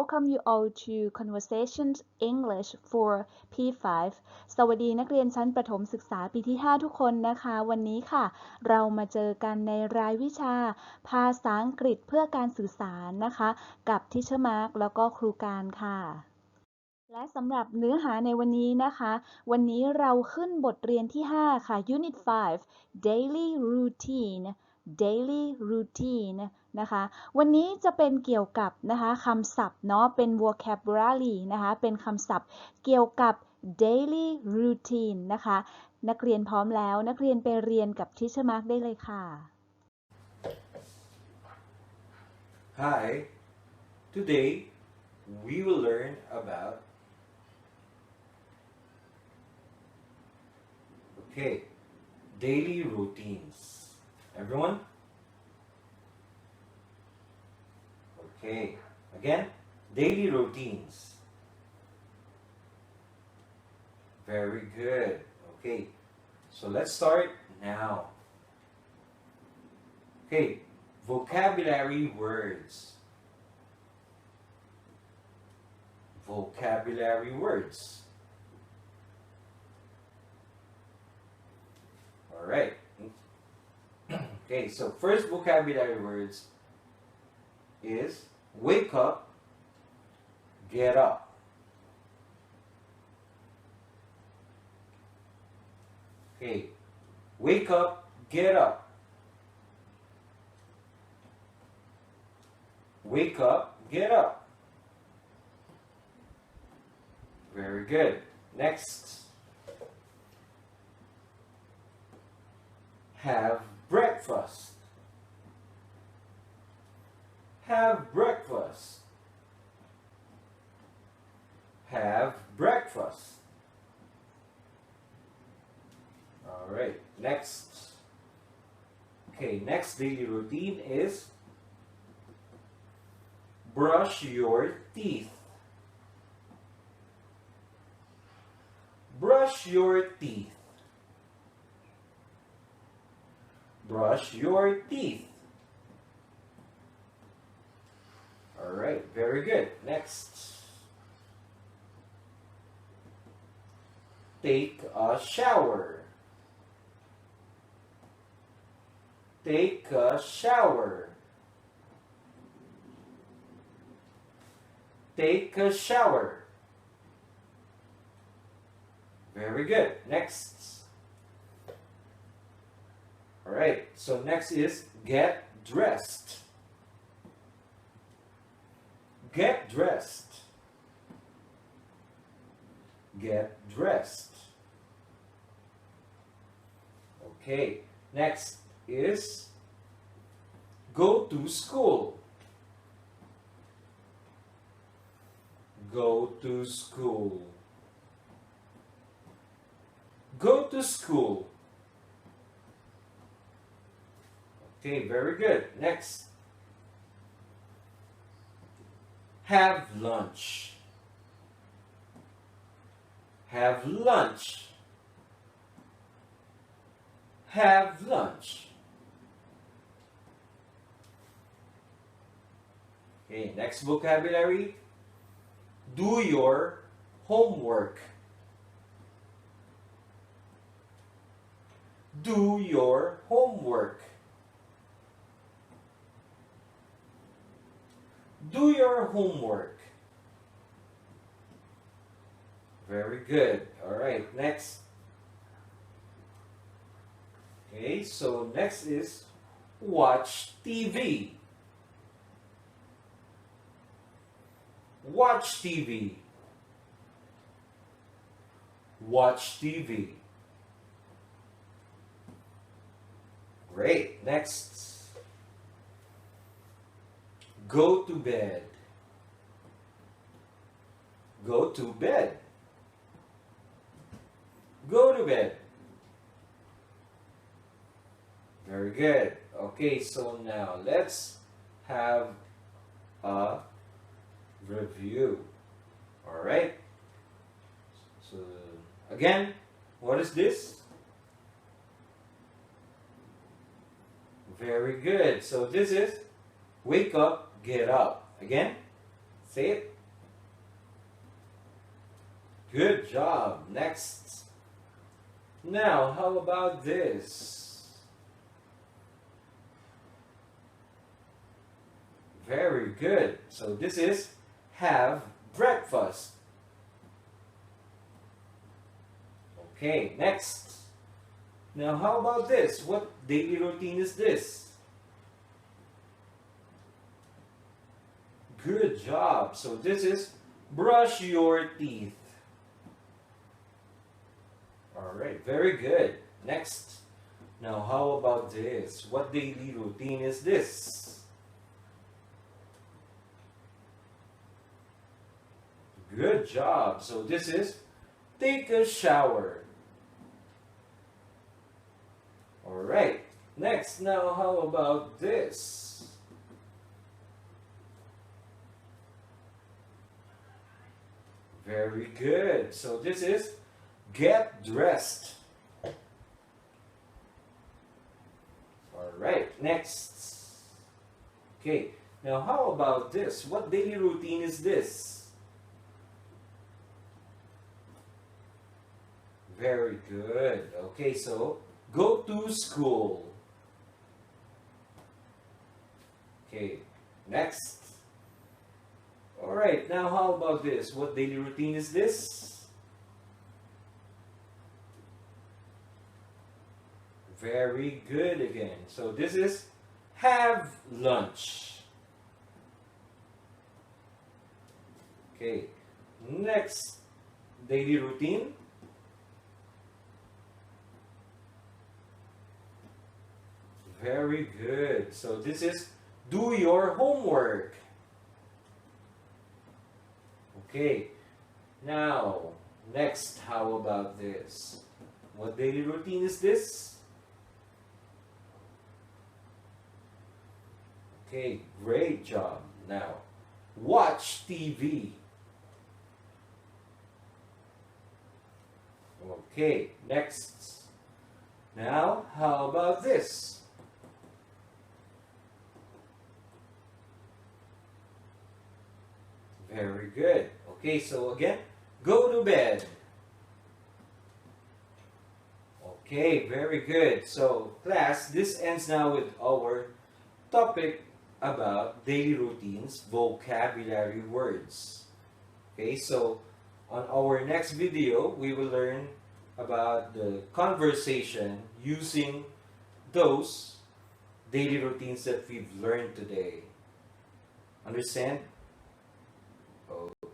welcome you all to Conversations English for P5 สวัสดีนักเรียนชั้นประถมศึกษาปีที่ 5 ทุกคนนะคะ วันนี้ค่ะ เรามาเจอกันในรายวิชา ภาษาอังกฤษเพื่อการสื่อสารนะคะ กับทิชมาร์กแล้วก็ครูการค่ะและสำหรับเนื้อหาในวันนี้นะคะ วันนี้เราขึ้นบทเรียนที่ 5 ค่ะ Unit 5 Daily Routine daily routine นะคะวันนี้จะเป็นเกี่ยวกับนะคะคำศัพท์เนาะเป็น vocabulary นะคะเป็นคำศัพท์เกี่ยวกับ daily routine นะคะนักเรียนพร้อมแล้วนักเรียนไปเรียนกับทิชมาร์กได้เลยค่ะ Hi, today we will learn about okay daily routines. Everyone? Okay, again, daily routines. Very good. Okay, so let's start now. Okay, vocabulary words. Vocabulary words. All right. Okay, so first vocabulary words is wake up, get up. Okay, wake up, get up. Wake up, get up. Very good. Next. Have breakfast. Have breakfast. Have breakfast. All right. Next. Okay, next daily routine is brush your teeth. Brush your teeth. Brush your teeth. All right, very good. Next. Take a shower. Take a shower. Take a shower. Very good. Next. Right. So next is get dressed. Get dressed. Get dressed. Okay. Next is go to school. Go to school. Go to school. Okay, very good. Next. Have lunch. Have lunch. Have lunch. Okay, next vocabulary. Do your homework. Do your homework. Do your homework. Very good. All right, next. Okay, so next is watch TV. Watch TV. Watch TV. Great. Next. Go to bed. Go to bed. Go to bed. Very good. Okay, so now let's have a review. All right. So again, what is this? Very good. So this is wake up, get up. Again, Say it. Good job. Next. Now, how about this? Very good. So this is have breakfast. Okay, next. Now, how about this? What daily routine is this? Good job. So this is brush your teeth. All right, very good. Next. Now, how about this? What daily routine is this? Good job. So this is take a shower. All right. Next, now how about this? Very good. So this is get dressed. All right. Next. Okay. Now how about this? What daily routine is this? Very good. Okay, so go to school. Okay, next. All right, now how about this? What daily routine is this? Very good again. So this is have lunch. Okay, next daily routine. Very good. So this is do your homework. Okay. Now, next, how about this? What daily routine is this? Okay, great job. Now, watch TV. Okay, next. Now, how about this? Very good. Okay, so again, go to bed. Okay, very good. So, class, this ends now with our topic about daily routines, vocabulary words. Okay, so on our next video, we will learn about the conversation using those daily routines that we've learned today. Understand?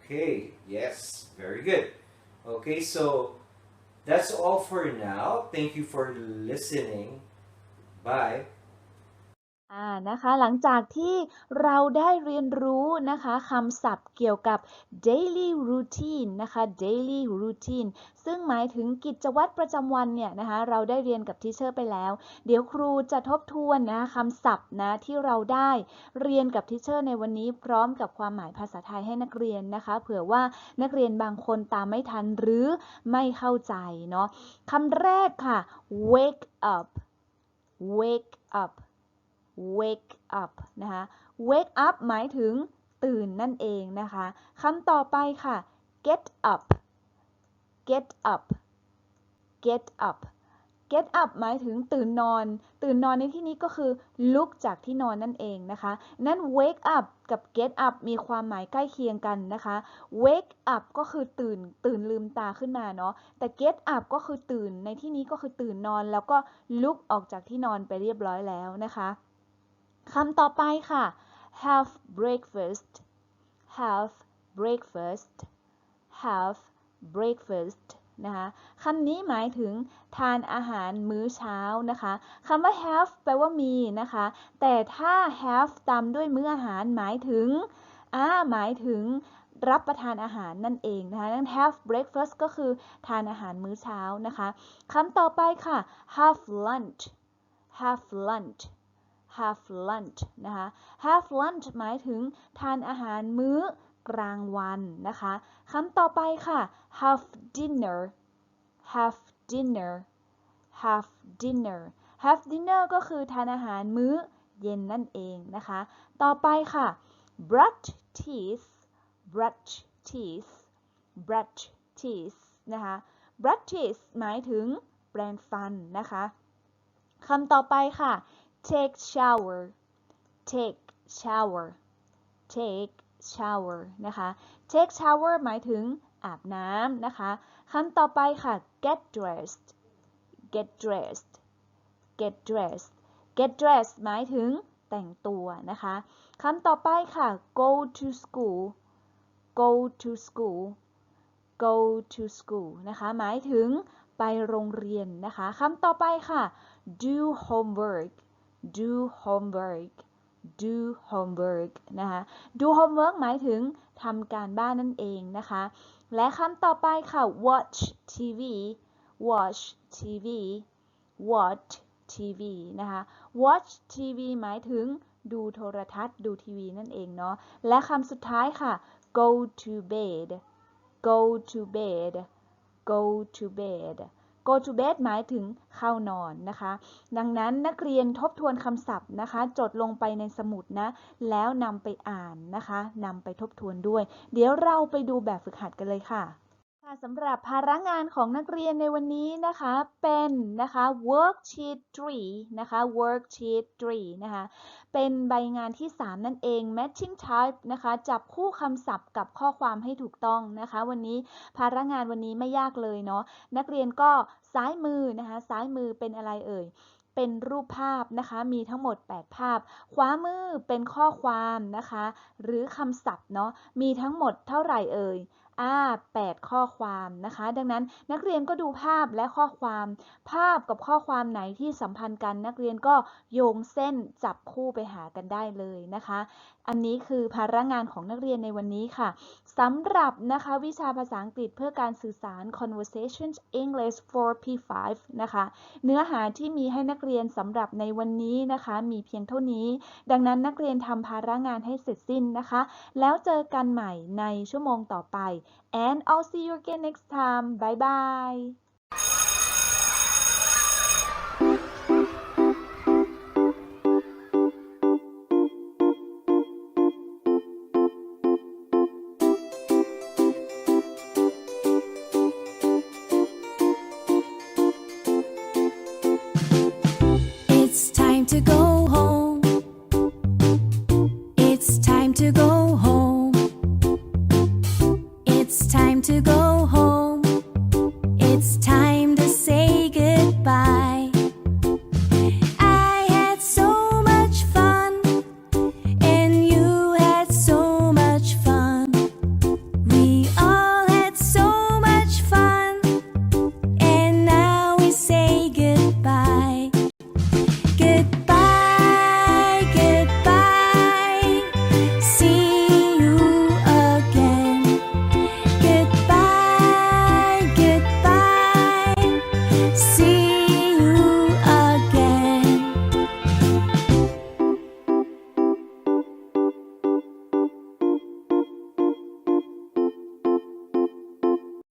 Okay, yes, very good. Okay, so that's all for now. Thank you for listening. Bye. อ่านะคะหลังจากที่เราได้เรียนรู้นะคะคำศัพท์เกี่ยวกับ daily routine นะคะ daily routine ซึ่งหมายถึงกิจวัตรประจำวันเนี่ยนะคะเราได้เรียนกับทีเชอร์ไปแล้ว เดี๋ยวครูจะทบทวนนะคำศัพท์นะที่เราได้เรียนกับทีเชอร์ในวันนี้พร้อมกับความหมายภาษาไทยให้นักเรียนนะคะ เผื่อว่านักเรียนบางคนตามไม่ทันหรือไม่เข้าใจเนาะคำแรกค่ะ wake up wake up wake up นะคะ wake up หมายถึงตื่นนั่นเองนะคะคำต่อไปค่ะ get up get up get up get up หมายถึงตื่นนอน ตื่นนอนในที่นี้ก็คือลุกจากที่นอนนั่นเองนะคะ นั้น wake up กับ get up มีความหมายใกล้เคียงกันนะคะ wake up ก็คือตื่น ตื่นลืมตาขึ้นมาเนาะ แต่ get up ก็คือตื่น ในที่นี้ก็คือตื่นนอน แล้วก็ลุกออกจากที่นอนไปเรียบร้อยแล้วนะคะ คำต่อไปค่ะ have breakfast have breakfast have breakfast นะคะคำนี้หมายถึงทานอาหารมื้อเช้านะคะคำว่า have แปลว่ามีนะคะ แต่ถ้า have ตามด้วยมื้ออาหารหมายถึงอ่าหมายถึงรับประทานอาหารนั่นเองนะคะนั่น have breakfast ก็คือทานอาหารมื้อเช้านะคะคำต่อไปค่ะ have lunch have lunch have lunch นะคะ have lunch หมายถึงทานอาหารมื้อกลางวันนะคะคำต่อไปค่ะ have dinner have dinner have dinner have dinner ก็คือทานอาหารมื้อเย็นนั่นเองนะคะ ต่อไปค่ะ brush teeth brush teeth brush teeth นะคะ brush teeth หมายถึงแปรงฟันนะคะคำต่อไปค่ะ take shower take shower take shower นะคะ take shower หมายถึงอาบน้ำนะคะคำต่อไปค่ะ get dressed get dressed get dressed get dressed หมายถึงแต่งตัวนะคะคำต่อไปค่ะ go to school go to school go to school นะคะหมายถึงไปโรงเรียนนะคะคำต่อไปค่ะ do homework do homework do homework นะคะ do homework หมายถึงทำการบ้านนั่นเองนะคะ และคำต่อไปค่ะ watch TV watch TV watch TV นะคะ watch TV หมายถึงดูโทรทัศน์ดูทีวีนั่นเองเนาะ และคำสุดท้ายค่ะ go to bed go to bed go to bed go to bed หมายถึงเข้านอนนะคะ ดังนั้นนักเรียนทบทวนคำศัพท์นะคะ จดลงไปในสมุดนะ แล้วนำไปอ่านนะคะนำไปทบทวนด้วย เดี๋ยวเราไปดูแบบฝึกหัดกันเลยค่ะ ค่ะสำหรับภาระงานของนักเรียนในวันนี้นะคะเป็นนะคะ worksheet 3นะคะ worksheet 3นะคะเป็นใบงานที่ 3 นั่นเอง matching type นะคะจับคู่คำศัพท์กับข้อความให้ถูกต้องนะคะ วันนี้ภาระงานวันนี้ไม่ยากเลยเนาะนักเรียนก็ซ้ายมือนะคะซ้ายมือเป็นอะไรเอ่ยเป็นรูปภาพนะคะ มีทั้งหมด 8 ภาพ ขวามือเป็นข้อความนะคะ หรือคำศัพท์เนาะมีทั้งหมดเท่าไหร่เอ่ย อ่า8ข้อความนะคะ ดังนั้นนักเรียนก็ดูภาพและข้อความ ภาพกับข้อความไหนที่สัมพันธ์กัน นักเรียนก็โยงเส้นจับคู่ไปหากันได้เลยนะคะ อันนี้คือภาระงานของนักเรียนในวันนี้ค่ะสำหรับนะคะวิชาภาษาอังกฤษเพื่อการสื่อสาร conversations English for P5 นะคะเนื้อหาที่มีให้นักเรียนสำหรับในวันนี้นะคะ มีเพียงเท่านี้ ดังนั้นนักเรียนทำภาระงานให้เสร็จสิ้นนะคะ แล้วเจอกันใหม่ในชั่วโมงต่อไป and I'll see you again next time bye bye